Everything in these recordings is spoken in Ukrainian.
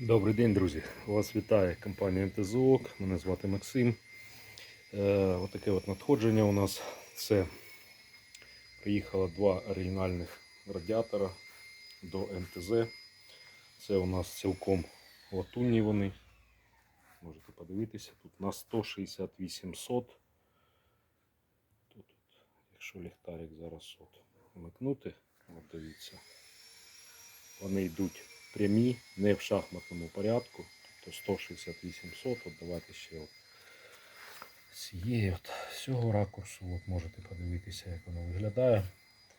Добрий день, друзі! Вас вітає компанія МТЗОК. Мене звати Максим. Е, отаке от надходження у нас. Це приїхало два оригінальних радіатора до МТЗ. Це у нас цілком латунні вони. Можете подивитися, тут на 168 сот. Тут, якщо ліхтарик зараз от вмикнути, от дивіться. Вони йдуть прямі, не в шахматному порядку. Тобто 168 сот. От давайте ще от цієї от, цього ракурсу от можете подивитися, як воно виглядає.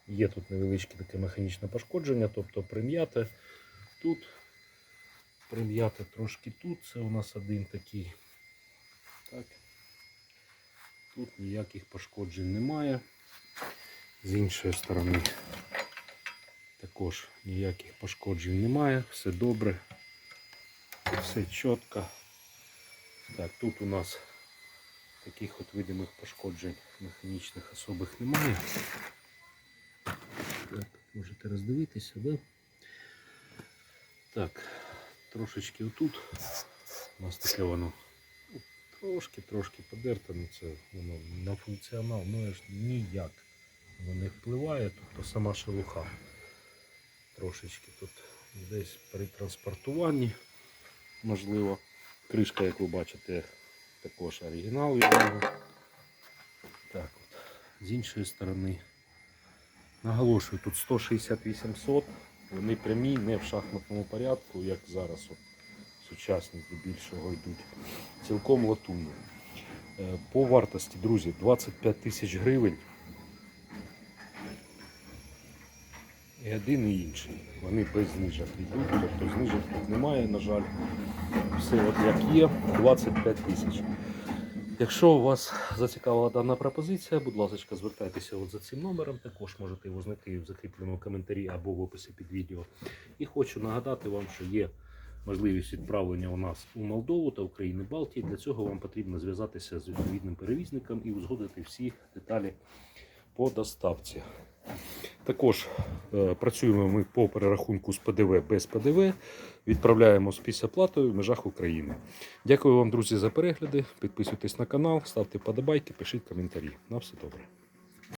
Є тут невеличке таке механічне пошкодження, тобто прим'яте тут, прим'яте трошки тут. Це у нас один такий. Так. Тут ніяких пошкоджень немає. З іншої сторони також ніяких пошкоджень немає, все добре, все чітко. Так, тут у нас таких от видимих пошкоджень механічних особих немає. Так, можете роздивитися, да? Так, трошечки отут у нас таке воно трошки-трошки подерте, ну це воно на функціонал ну, ніяк воно не впливає, тобто сама шелуха трошечки тут десь при транспортуванні, можливо. Кришка, як ви бачите, також оригінал від нього. Так от. З іншої сторони, наголошую, тут 168 сот, вони прямі, не в шахматному порядку, як зараз от, сучасні здебільшого йдуть. Цілком латунні. Е, По вартості, друзі, 25 тисяч гривень. І один і інший. Вони без знижок йдуть, тобто знижок тут немає, на жаль. Все от як є, 25 тисяч. Якщо вас зацікавила дана пропозиція, будь ласка, звертайтеся от за цим номером. Також можете його знайти в закріпленому коментарі або в описі під відео. І хочу нагадати вам, що є можливість відправлення у нас у Молдову та Україну Балтії. Для цього вам потрібно зв'язатися з відповідним перевізником і узгодити всі деталі по доставці. Також е, працюємо ми по перерахунку з ПДВ без ПДВ. Відправляємо з післяплатою в межах України. Дякую вам, друзі, за перегляди. Підписуйтесь на канал, ставте подобайки, пишіть коментарі. На все добре.